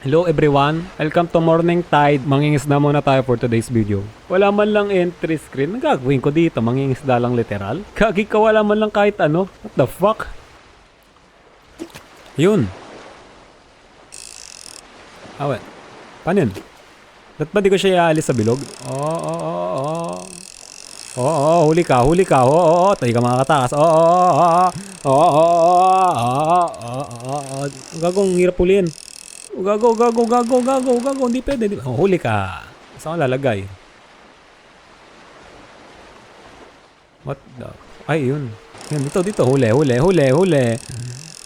Hello everyone, welcome to Morning Tide. Mangingisda muna tayo for today's video. Wala man lang entry screen. Ang gagawin ko dito, mangingisda lang literal. Kagi ka wala man lang kahit ano. What the fuck? Yun. Ah, wait. Paano yun? Ba't ba di ko siya iaalis sa bilog? Oo, oo, oo, oo. Oo, oo, huli ka, huli ka. Oo, oo, oo. Tayo ka makakatakas. Oo, oo, oo. Oo, oo, oo, oo, oo, oo, oo. Gagong, hirap huliin. Gago, gago, gago, gago, gago. Hindi pwede. Di, oh, huli ka. Saan lalagay? What the? Ay, yun. Yan, dito, dito. Huli, huli, huli, huli.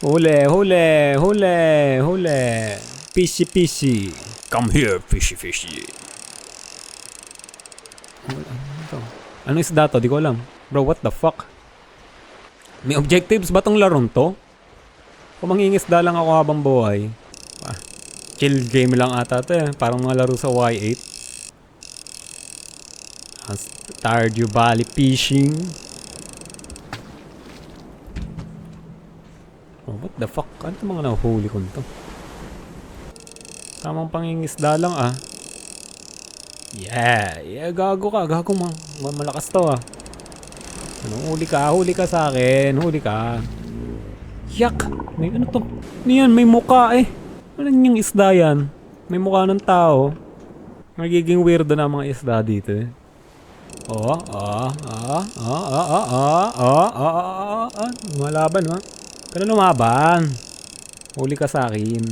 Huli, huli, huli, huli. Fishy, fishy. Come here, fishy, fishy. Ano? Ano isda to? Di ko alam. Bro, what the fuck? May objectives ba tong larong to? Kung mangingisda lang ako habang buhay. Chill game lang ata to eh. Parang mga laro sa Y8. Ah, Stardew Valley Fishing. Oh, what the fuck? Ano mga nahuhuli ko nito? Tamang pangingisda lang ah. Yeah, yeah, gago ka, gago mo. Malakas to ah. Ano, huli ka, huli ka sa akin, huli ka. Yak! May ano to? Ano? May muka eh. Ano yung isda yan? May mukha ng tao. Magiging weirdo na mga isda dito eh. Oh, ah, ah, ah, ah, ah, ah, ah, ah, ah, ah, Lumalaban ha? Pero lumaban. Huli ka sa akin.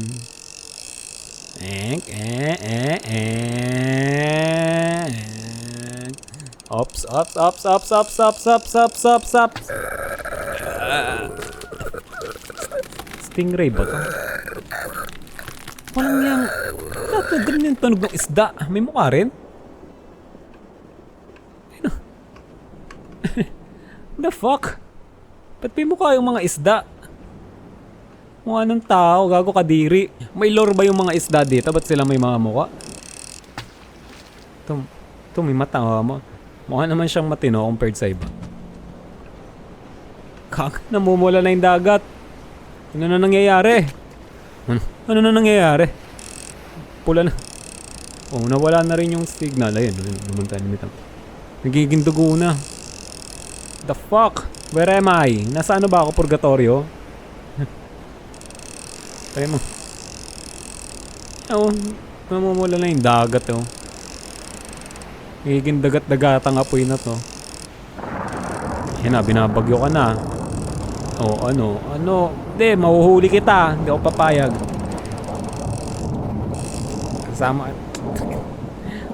Ek, eh, eh, eh. Ops, ops, ops, ops, ops, ops, ops, ops, ops, ops. Stingray ba to? Walang yang... Dato, ganun yung tunog ng isda. May mukha rin? Ano? The fuck? Ba't may mukha yung mga isda? Mukha ng tao, gago kadiri. May lore ba yung mga isda dito? Ba't sila may mga mukha? Ito, ito may mata oh, mo. Mukha naman siyang matino compared sa iba. Kak, namumula na yung dagat. Ano na nangyayari? Ano, ano na nangyayari? Pula na. Oh, nawala na rin yung signal. Ayun, lumunta ni Mitang. Nagiging dugo na. The fuck? Where am I? Nasa ano ba ako? Purgatorio? Tayo mo. Oh, namumula na yung dagat oh. Nagiging dagat-dagatang apoy na to. Yan na, binabagyo ka na. Oh, ano, ano. Hindi, mahuhuli kita. Hindi ako papayag. Kasama.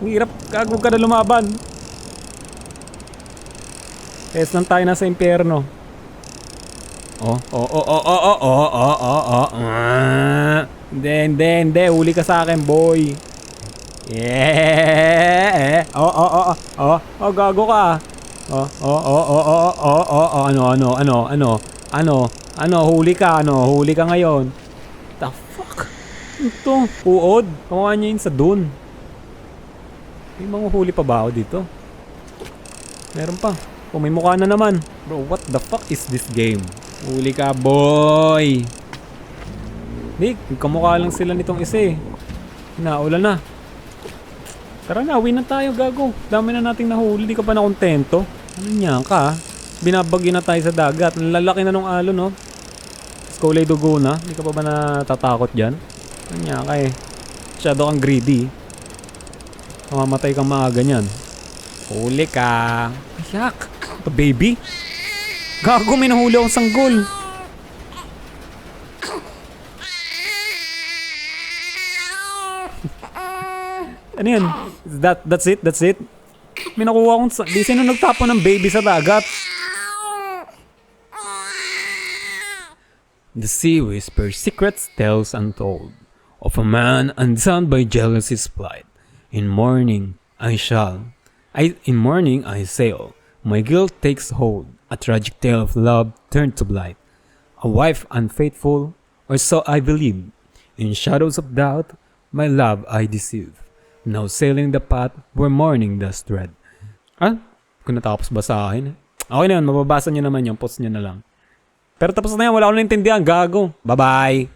Ang hirap, kagog ka na lumaban. Test lang tayo nasa impyerno. Oh, oh, oh, oh, oh, oh, oh, oh, oh, oh. Ah. Hindi, hindi, hindi. Huli ka sa akin, boy. Yeah. Oh, oh, oh, oh, oh, oh, gago ka. Oh, oh, oh, oh, oh, oh, oh, oh, ano, ano, ano, ano, ano, ano, huli ka, ano, huli ka ngayon. Ito, uod. Kawawa niya yun sa dun. May mga huli pa ba ako dito? Meron pa. Oh, may mukha na naman. Bro, what the fuck is this game? Huli ka, boy! Nick, kamukha lang sila nitong isa eh. Hinaulan na. Tara na, win na tayo, gago. Dami na nating nahuli, di ka pa na kontento. Ano niya ka? Binabagyo na tayo sa dagat. Lalaki na nung alon, no? Skulay dugo na. Di ka pa ba natatakot dyan? Niya ka eh? Masyado kang greedy. Mamamatay kang maaga niyan. Huli ka. Yak! Ito, baby? Gago, may nahuli akong sanggol. Ano yan? That, that's it? That's it? May nakuha akong... Di sino nagtapo ng baby sa dagat? The sea whispers secrets tales untold of a man undone by jealousy's plight. In morning I shall, I in morning I sail. My guilt takes hold. A tragic tale of love turned to blight. A wife unfaithful, or so I believe. In shadows of doubt, my love I deceive. Now sailing the path where morning does tread. Ah? Kung natapos ba sa akin? Okay na yun, mababasa nyo naman yung post nyo na lang. Pero tapos na yan, wala akong naintindihan, gago. Bye-bye!